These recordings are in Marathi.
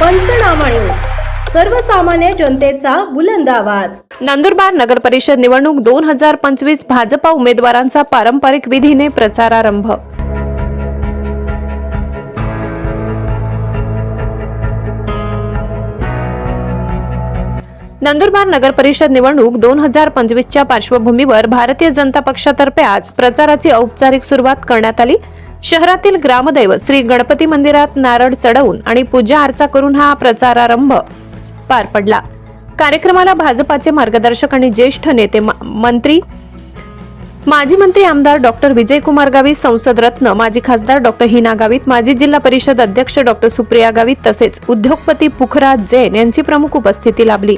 पंचनामा न्यूज. सर्वसामान्य जनतेचा बुलंद आवाज. नंदुरबार नगर परिषद निवडणूक दोन हजार पंचवीस भाजपा उमेदवारांचा पारंपरिक विधीने प्रचारारंभ. नंदुरबार नगर परिषद निवडणूक दोन हजार पंचवीसच्या पार्श्वभूमीवर भारतीय जनता पक्षातर्फे आज प्रचाराची औपचारिक सुरुवात करण्यात आली. शहरातील ग्रामदैवत श्री गणपती मंदिरात नारळ चढवून आणि पूजा अर्चा करून हा प्रचारारंभ पार पडला. कार्यक्रमाला भाजपाचे मार्गदर्शक आणि ज्येष्ठ नेते मंत्री माजी मंत्री आमदार डॉक्टर विजयकुमार गावित संसद रत्न माजी खासदार डॉक्टर हिना गावित माजी जिल्हा परिषद अध्यक्ष डॉक्टर सुप्रिया गावित तसेच उद्योगपती पुखराज जैन यांची प्रमुख उपस्थिती लाभली.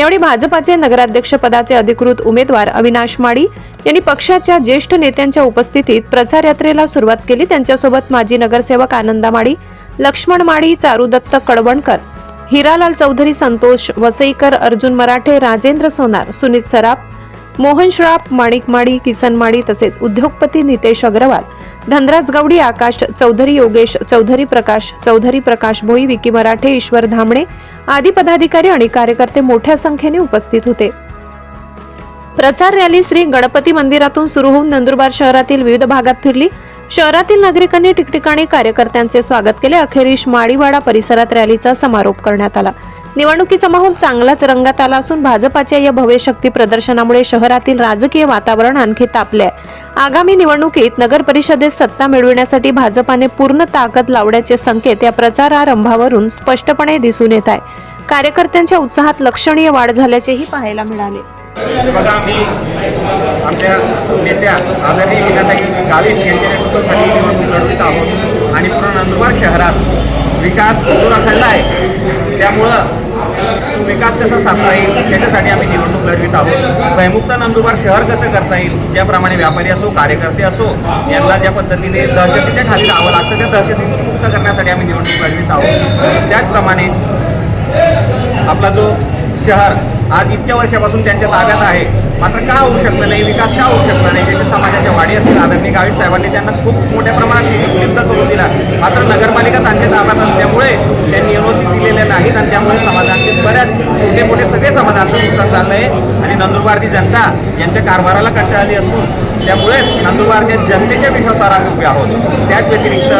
यावेळी भाजपाचे नगराध्यक्ष पदाचे अधिकृत उमेदवार अविनाश माळी यांनी पक्षाच्या ज्येष्ठ नेत्यांच्या उपस्थितीत प्रचार यात्रेला सुरुवात केली. त्यांच्यासोबत माजी नगरसेवक आनंदा माळी लक्ष्मण माळी चारुदत्त कडवणकर हिरालाल चौधरी संतोष वसईकर अर्जुन मराठे राजेंद्र सोनार सुनीत सराफ मोहन श्राप माणिक माडी किसन माडी तसेच उद्योगपती नितेश अग्रवाल धनराज गवडी आकाश चौधरी योगेश चौधरी प्रकाश चौधरी प्रकाश भोई विकी मराठे ईश्वर धामणे आदी पदाधिकारी आणि कार्यकर्ते मोठ्या संख्येने उपस्थित होते. प्रचार रॅली श्री गणपती मंदिरातून सुरू होऊन नंदुरबार शहरातील विविध भागात फिरली. शहरातील नागरिकांनी ठिकठिकाणी कार्यकर्त्यांचे स्वागत केले. अखेरीस माळीवाडा परिसरात रॅलीचा समारोप करण्यात आला. निवडणुकीचा माहोल चांगलाच रंगात आला असून भाजपाच्या या भव्य शक्ती प्रदर्शनामुळे शहरातील राजकीय वातावरण आणखी तापले आहे. आगामी निवडणुकीत नगर परिषदेत सत्ता मिळविण्यासाठी भाजपाने पूर्ण ताकद लावण्याचे संकेत या प्रचारारंभावरून स्पष्टपणे दिसून येत आहे. कार्यकर्त्यांच्या उत्साहात लक्षणीय वाढ झाल्याचेही पाहायला मिळाले. आमच्या नेत्या आदरणीय मीनाताई गावित यांच्या नेतृत्वाखाली निवडणूक लढवित आहोत. आणि पूर्ण नंदुरबार शहरात विकास सुरू राखायला आहे. त्यामुळं विकास कसा साधता येईल याच्यासाठी आम्ही निवडणूक लढवित आहोत. भयमुक्त नंदुरबार शहर कसं करता येईल ज्याप्रमाणे व्यापारी असो कार्यकर्ते असो यांना ज्या पद्धतीने दहशतीच्या खाली राहावं लागतं त्या दहशतीतून मुक्त करण्यासाठी आम्ही निवडणूक लढवित आहोत. त्याचप्रमाणे आपला जो शहर आज इतक्या वर्षापासून त्यांच्या ताब्यात आहे मात्र का होऊ शकलं नाही? विकास का होऊ शकला नाही? त्याच्या समाजाच्या वाढी असतील आदरणीय गावी साहेबांनी त्यांना खूप मोठ्या प्रमाणात निधी उपलब्ध करून दिला. मात्र नगरपालिका त्यांच्या ताब्यात असल्यामुळे त्यांनी एनओसी दिलेल्या नाहीत आणि त्यामुळे समाजाचे बऱ्याच छोटे मोठे सगळे समाजांचं नुकसान झालं आहे. आणि नंदुरबारची जनता यांच्या कारभाराला कंटाळली असून त्यामुळेच नंदुरबारच्या जनतेच्या विश्वासावर आम्ही उभे आहोत. त्याच व्यतिरिक्त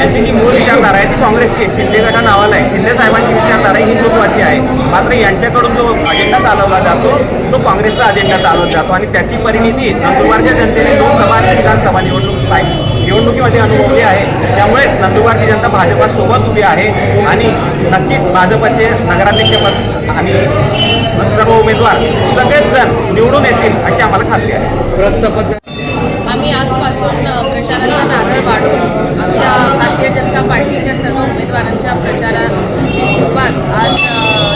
यांची जी मूळ विचारधारा आहे ती काँग्रेसची शिंदे गटा नावाला आहे. शिंदे साहेबांची विचारधारा ही महत्वाची आहे. मात्र यांच्याकडून जो अजेंडा चालवला जातो तो काँग्रेसचा अजेंडा चालवला जातो. आणि त्याची परिणिती नंदुरबारच्या जनतेने लोकसभा आणि विधानसभा निवडणूक निवडणुकीमध्ये अनुभवली आहे. त्यामुळे नंदुरबारची जनता भाजपासोबत उभी आहे. आणि नक्कीच भाजपचे नगराध्यक्षपद आणि सर्व उमेदवार सगळेच जण निवडून येतील अशी आम्हाला खात्री आहे. आम्ही आजपासून प्रचाराचा नारळ वाढवून आमच्या भारतीय जनता पार्टीच्या सर्व उमेदवारांच्या प्रचारात सुरुवात आज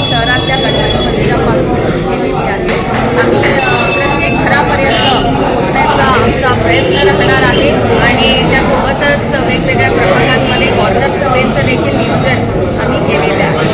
शहरातल्या गणपती मंदिरापासून सुरू केलेली आहे. आम्ही प्रत्येक घरापर्यंत पोचण्याचा आमचा प्रयत्न राहणार आहे आणि त्यासोबतच वेगवेगळ्या प्रभागांमध्ये कॉर्नर सभेचं देखील नियोजन आम्ही केलेलं आहे.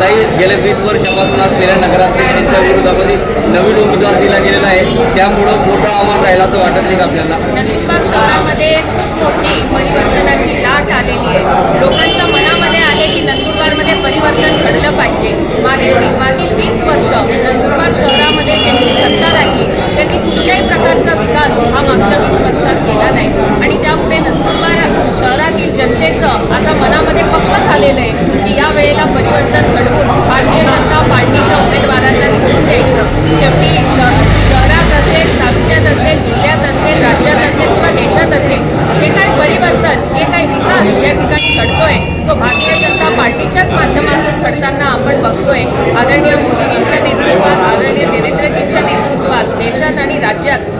ताई गेल्या वीस वर्षापासून असलेल्या नगराध्यक्षांच्या विरोधामध्ये नवीन उमेदवार दिला गेलेला आहे. त्यामुळं मोठं आव्हान राहील असं वाटत नाही का आपल्याला? नंदुरबार शहरामध्ये खूप मोठी परिवर्तनाची लाट आलेली आहे. लोकांच्या मनामध्ये आहे की नंदुरबारमध्ये परिवर्तन घडलं पाहिजे मागील मागील वीस वर्ष नंदुरबार शहरामध्ये ज्यांची सत्ता राहिली त्यांनी कुठल्याही प्रकारचा विकास हा मागच्या वीस वर्षात केला नाही. आणि त्यामुळे नंदुरबार शहरातील जनतेचं आता मनामध्ये पक्क झालेलं आहे की या वेळेला परिवर्तन घडवून भारतीय जनता पार्टीच्या उमेदवारांना निवडून द्यायचं. शेवटी शहरात असेल तालुक्यात असेल जिल्ह्यात असेल राज्यात असेल किंवा देशात असेल जे काही परिवर्तन जे काही विकास या ठिकाणी घडतोय तो भारतीय जनता पार्टीच्याच माध्यमातून घडताना आपण बघतोय. आदरणीय मोदीजींच्या नेतृत्वात आदरणीय देवेंद्रजींच्या नेतृत्वात देशात आणि राज्यात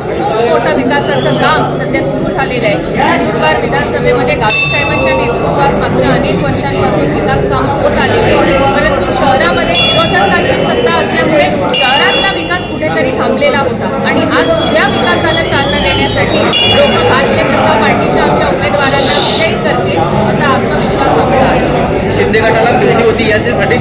विकासाचं काम सध्या सुरू झालेलं आहे. नंदुरबार विधानसभेमध्ये गावी साहेबांच्या नेतृत्वात मागच्या अनेक वर्षांपासून विकास कामं होत आलेली परंतु शहरामध्ये विरोधकांची सत्ता असल्यामुळे शहरातला विकास कुठेतरी थांबलेला होता. आणि आज या विकासाला चालना देण्यासाठी लोक भारतीय जनता पार्टीच्या आमच्या उमेदवारांना विजयी करतील असा आत्मविश्वास आमचा आहे. शिंदे गटाला भेटी होती याच्यासाठी